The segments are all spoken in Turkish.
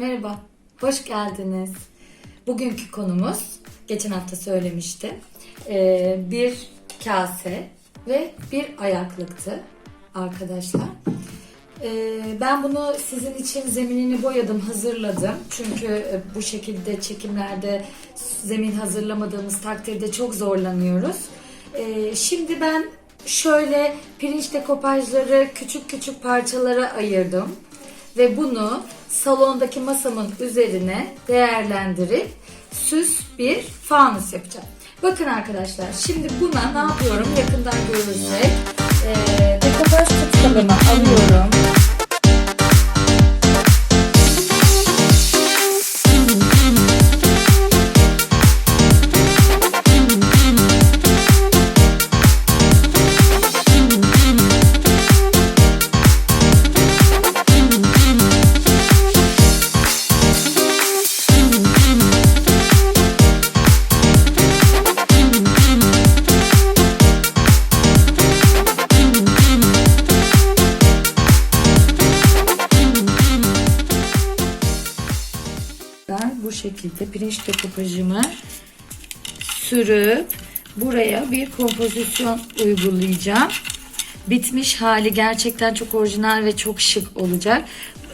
Merhaba, hoş geldiniz. Bugünkü konumuz, geçen hafta söylemiştim, ee, bir kase ve bir ayaklıktı arkadaşlar. Ee, Ben bunu sizin için zeminini boyadım, hazırladım. Çünkü e, bu şekilde çekimlerde zemin hazırlamadığımız takdirde çok zorlanıyoruz. Şimdi ben şöyle pirinç dekopajları küçük küçük parçalara ayırdım ve bunu salondaki masamın üzerine değerlendirip süs bir fanus yapacağım. Bakın arkadaşlar şimdi buna ne yapıyorum yakından görürsek ee, dekopaj tutalımı alıyorum. Şekilde pirinç dekopajımı sürüp buraya bir kompozisyon uygulayacağım. Bitmiş hali gerçekten çok orijinal ve çok şık olacak.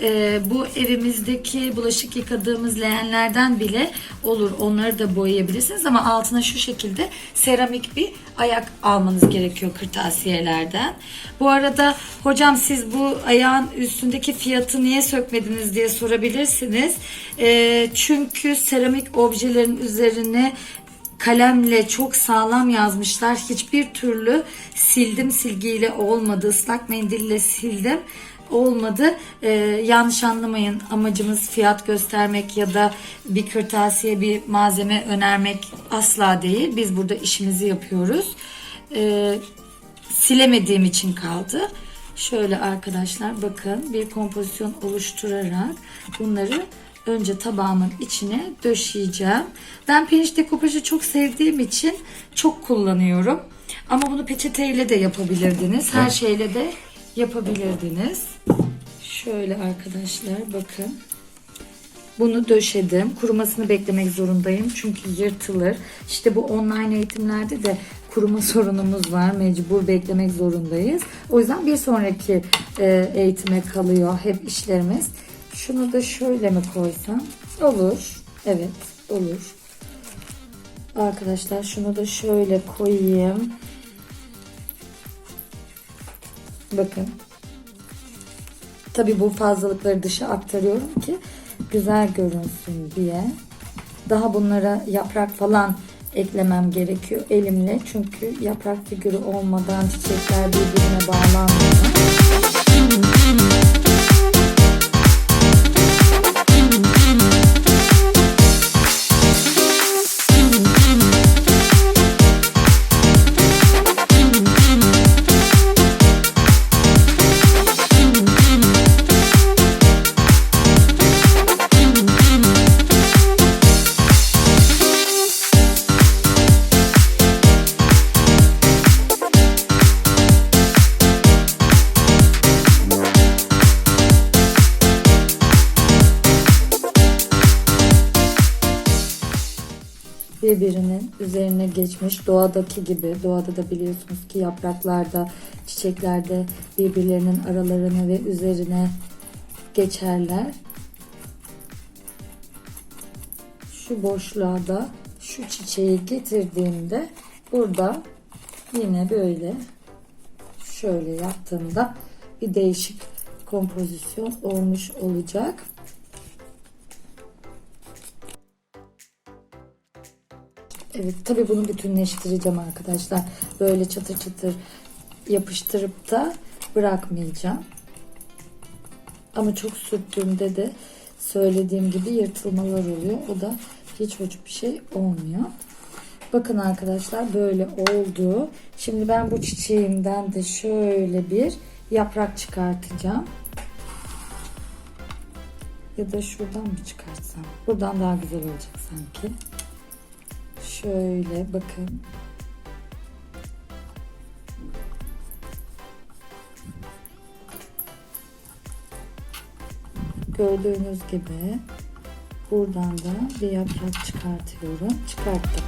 Ee, bu evimizdeki bulaşık yıkadığımız leğenlerden bile olur. Onları da boyayabilirsiniz ama altına şu şekilde seramik bir ayak almanız gerekiyor kırtasiyelerden. Bu arada hocam siz bu ayağın üstündeki fiyatı niye sökmediniz diye sorabilirsiniz. Ee, çünkü seramik objelerin üzerine kalemle çok sağlam yazmışlar. Hiçbir türlü sildim silgiyle olmadı. ıslak mendille sildim olmadı. Ee, yanlış anlamayın. Amacımız fiyat göstermek ya da bir kırtasiye bir malzeme önermek asla değil. Biz burada işimizi yapıyoruz. Ee, silemediğim için kaldı. Şöyle arkadaşlar bakın bir kompozisyon oluşturarak bunları önce tabağımın içine döşeyeceğim. Ben pirinç dekopajı çok sevdiğim için çok kullanıyorum. Ama bunu peçeteyle de yapabilirdiniz. Her şeyle de yapabilirdiniz. Şöyle arkadaşlar bakın. Bunu döşedim. Kurumasını beklemek zorundayım. Çünkü yırtılır. İşte bu online eğitimlerde de kuruma sorunumuz var. Mecbur beklemek zorundayız. O yüzden bir sonraki e, eğitime kalıyor hep işlerimiz. Şunu da şöyle mi koysam? Olur. Evet olur. Arkadaşlar şunu da şöyle koyayım. Bakın. Tabi bu fazlalıkları dışa aktarıyorum ki güzel görünsün diye. Daha bunlara yaprak falan eklemem gerekiyor elimle. Çünkü yaprak figürü olmadan çiçekler birbirine bağlanmıyor. Üzerine geçmiş doğadaki gibi doğada da biliyorsunuz ki yapraklarda çiçeklerde birbirlerinin aralarına ve üzerine geçerler. Şu boşluğa da şu çiçeği getirdiğimde burada yine böyle şöyle yaptığımda bir değişik kompozisyon olmuş olacak. Evet tabi bunu bütünleştireceğim arkadaşlar. Böyle çatır çatır yapıştırıp da bırakmayacağım. Ama çok sürttüğümde de söylediğim gibi yırtılmalar oluyor. O da hiç hoş bir şey olmuyor. Bakın arkadaşlar böyle oldu. Şimdi ben bu çiçeğimden de şöyle bir yaprak çıkartacağım. Ya da şuradan mı çıkartsam? Buradan daha güzel olacak sanki. Şöyle bakın. Gördüğünüz gibi Buradan da bir yaprak çıkartıyorum. Çıkarttım.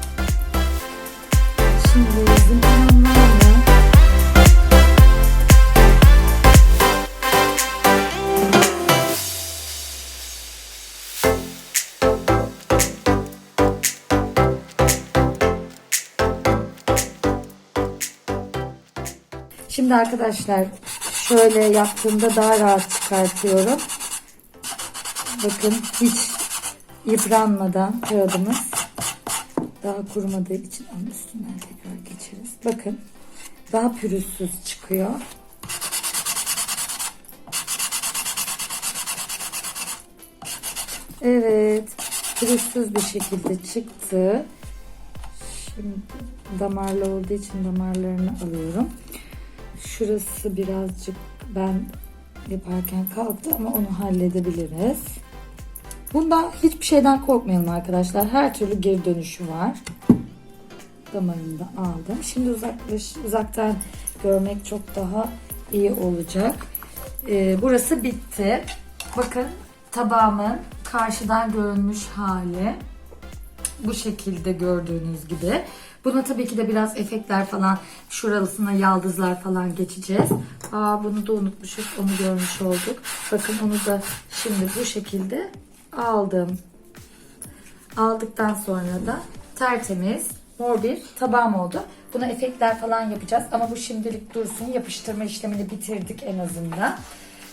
Şimdi bizim tamamlarla Şimdi arkadaşlar şöyle yaptığımda daha rahat çıkartıyorum. Bakın hiç yıpranmadan kağıdımız daha kurumadığı için onun üstünden tekrar geçeriz. Bakın daha pürüzsüz çıkıyor. Evet pürüzsüz bir şekilde çıktı. Şimdi damarlı olduğu için damarlarını alıyorum. Şurası birazcık ben yaparken kalktı ama onu halledebiliriz. Bunda hiçbir şeyden korkmayalım arkadaşlar. Her türlü geri dönüşü var. Damarını da aldım. Şimdi uzaklaş, uzaktan görmek çok daha iyi olacak. Ee, burası bitti. Bakın tabağımın karşıdan görünmüş hali. Bu şekilde gördüğünüz gibi. Buna tabii ki de biraz efektler falan, şurasına yaldızlar falan geçeceğiz. Aa bunu da unutmuşuz. Onu görmüş olduk. Bakın onu da şimdi bu şekilde aldım. Aldıktan sonra da tertemiz mor bir tabağım oldu. Buna efektler falan yapacağız ama bu şimdilik dursun. Yapıştırma işlemini bitirdik en azından.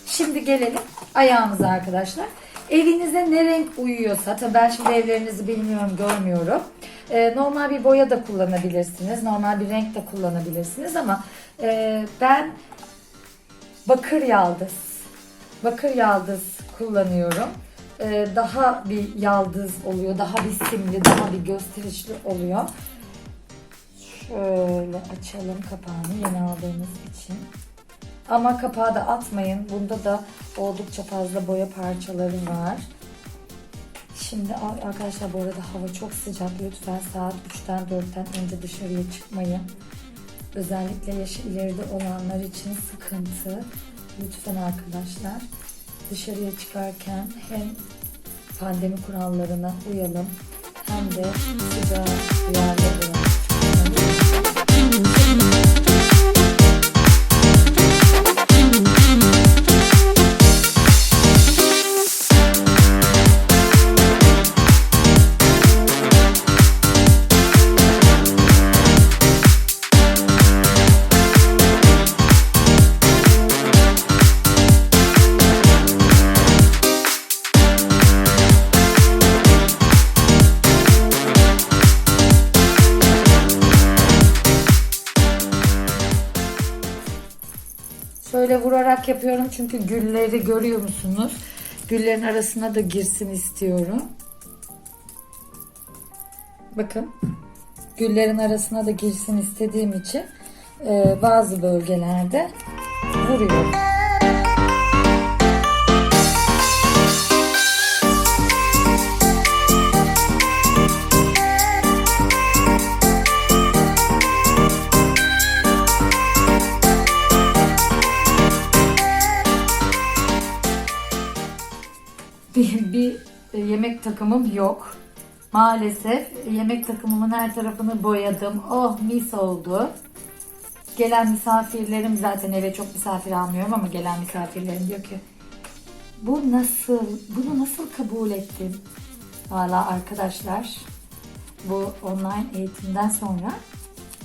Şimdi gelelim ayağımıza arkadaşlar. Evinize ne renk uyuyorsa, tabii ben şimdi evlerinizi bilmiyorum, görmüyorum. Ee, normal bir boya da kullanabilirsiniz, normal bir renk de kullanabilirsiniz ama e, ben bakır yaldız, bakır yaldız kullanıyorum. Ee, daha bir yaldız oluyor, daha bir simli, daha bir gösterişli oluyor. Şöyle açalım kapağını yeni aldığımız için. Ama kapağı da atmayın. Bunda da oldukça fazla boya parçaları var. Şimdi arkadaşlar bu arada hava çok sıcak. Lütfen saat 3'ten 4'ten önce dışarıya çıkmayın. Özellikle yaşı ileride olanlar için sıkıntı. Lütfen arkadaşlar dışarıya çıkarken hem pandemi kurallarına uyalım hem de sıcağı duyarlı yapıyorum çünkü gülleri görüyor musunuz? Güllerin arasına da girsin istiyorum. Bakın. Güllerin arasına da girsin istediğim için e, bazı bölgelerde vuruyorum. Yemek takımım yok. Maalesef yemek takımımın her tarafını boyadım. Oh mis oldu. Gelen misafirlerim zaten eve çok misafir almıyorum ama gelen misafirlerim diyor ki bu nasıl, bunu nasıl kabul ettin? Valla arkadaşlar bu online eğitimden sonra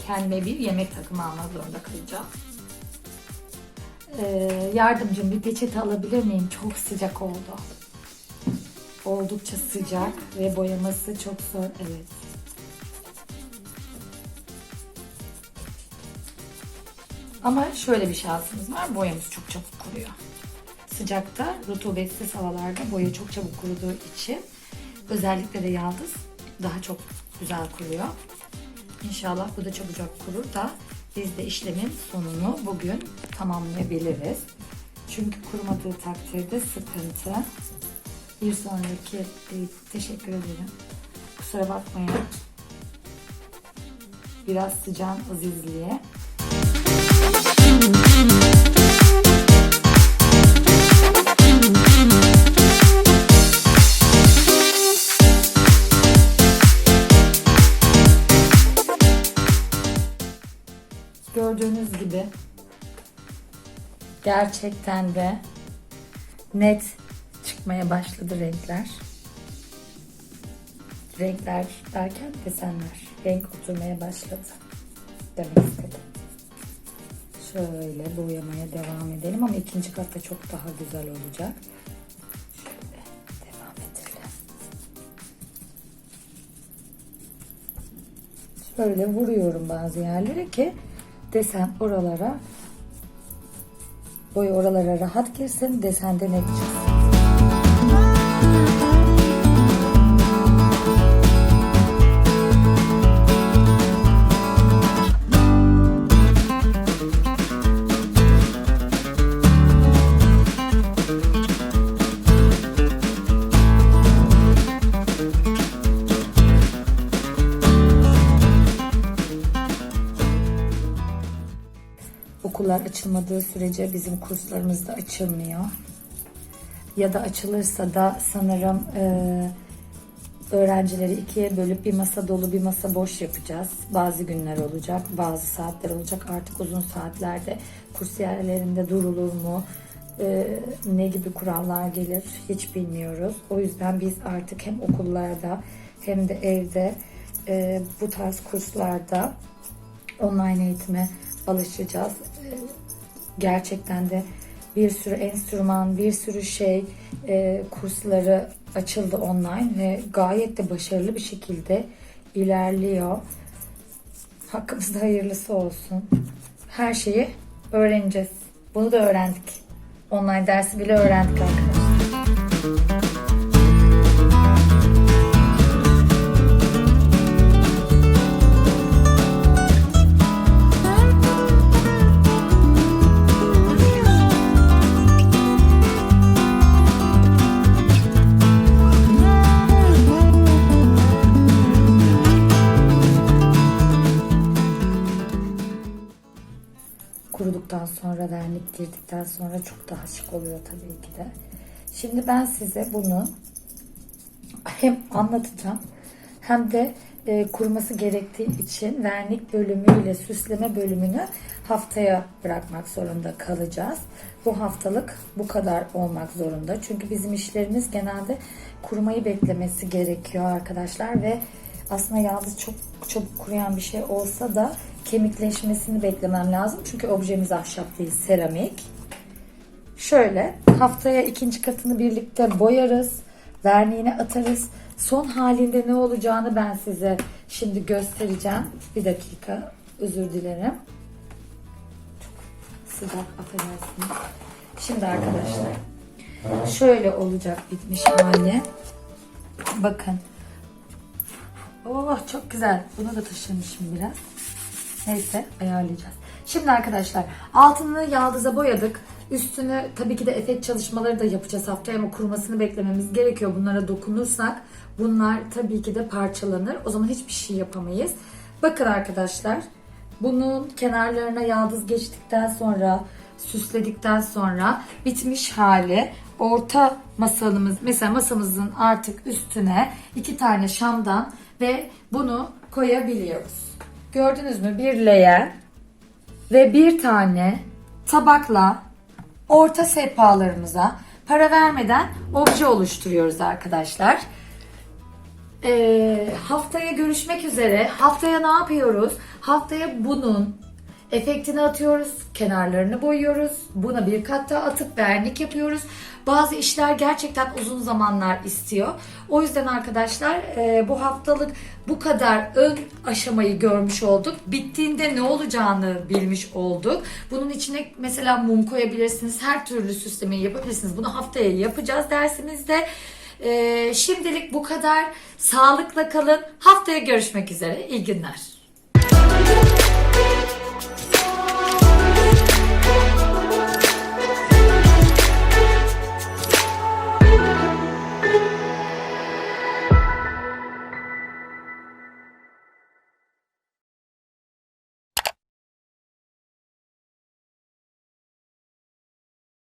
kendime bir yemek takımı almak zorunda kalacağım. Ee, yardımcım bir peçete alabilir miyim? Çok sıcak oldu. Oldukça sıcak ve boyaması çok zor. Evet. Ama şöyle bir şansımız var. Boyamız çok çabuk kuruyor. Sıcakta, rutubetsiz havalarda boya çok çabuk kuruduğu için özellikle de yaldız daha çok güzel kuruyor. İnşallah bu da çabucak kurur da biz de işlemin sonunu bugün tamamlayabiliriz. Çünkü kurumadığı takdirde sıkıntı bir sonraki değil. Teşekkür ederim. Kusura bakmayın. Biraz sıcağım azizliğe. Gördüğünüz gibi gerçekten de net çıkmaya başladı renkler. Renkler derken desenler. Renk oturmaya başladı. Demek istedim. Şöyle boyamaya devam edelim ama ikinci katta çok daha güzel olacak. Şöyle devam edelim. Şöyle vuruyorum bazı yerlere ki desen oralara boy oralara rahat girsin desende net çıksın. Okullar açılmadığı sürece bizim kurslarımız da açılmıyor. Ya da açılırsa da sanırım e, öğrencileri ikiye bölüp bir masa dolu bir masa boş yapacağız. Bazı günler olacak, bazı saatler olacak. Artık uzun saatlerde kursiyerlerinde durulur mu? E, ne gibi kurallar gelir hiç bilmiyoruz. O yüzden biz artık hem okullarda hem de evde e, bu tarz kurslarda online eğitime alışacağız. Gerçekten de bir sürü enstrüman, bir sürü şey e, kursları açıldı online ve gayet de başarılı bir şekilde ilerliyor. Hakkımızda hayırlısı olsun. Her şeyi öğreneceğiz. Bunu da öğrendik. Online dersi bile öğrendik arkadaşlar. Sonra girdikten sonra çok daha şık oluyor tabii ki de. Şimdi ben size bunu hem anlatacağım hem de e, kuruması gerektiği için vernik bölümüyle süsleme bölümünü haftaya bırakmak zorunda kalacağız. Bu haftalık bu kadar olmak zorunda. Çünkü bizim işlerimiz genelde kurumayı beklemesi gerekiyor arkadaşlar ve aslında yalnız çok çabuk kuruyan bir şey olsa da kemikleşmesini beklemem lazım. Çünkü objemiz ahşap değil, seramik. Şöyle haftaya ikinci katını birlikte boyarız. Verniğini atarız. Son halinde ne olacağını ben size şimdi göstereceğim. Bir dakika özür dilerim. Çok sıcak affedersiniz. Şimdi arkadaşlar şöyle olacak bitmiş hali. Bakın. Oh çok güzel. Bunu da taşırmışım biraz. Neyse ayarlayacağız. Şimdi arkadaşlar altını yaldıza boyadık. Üstünü tabii ki de efekt çalışmaları da yapacağız haftaya ama kurumasını beklememiz gerekiyor. Bunlara dokunursak bunlar tabii ki de parçalanır. O zaman hiçbir şey yapamayız. Bakın arkadaşlar bunun kenarlarına yaldız geçtikten sonra süsledikten sonra bitmiş hali orta masamız mesela masamızın artık üstüne iki tane şamdan ve bunu koyabiliyoruz. Gördünüz mü? Bir leğen ve bir tane tabakla orta sehpalarımıza para vermeden obje oluşturuyoruz arkadaşlar. Ee, haftaya görüşmek üzere. Haftaya ne yapıyoruz? Haftaya bunun efektini atıyoruz, kenarlarını boyuyoruz. Buna bir kat daha atıp vernik yapıyoruz. Bazı işler gerçekten uzun zamanlar istiyor. O yüzden arkadaşlar e, bu haftalık bu kadar ön aşamayı görmüş olduk. Bittiğinde ne olacağını bilmiş olduk. Bunun içine mesela mum koyabilirsiniz. Her türlü süslemeyi yapabilirsiniz. Bunu haftaya yapacağız dersimizde. E, şimdilik bu kadar. Sağlıkla kalın. Haftaya görüşmek üzere. İyi günler.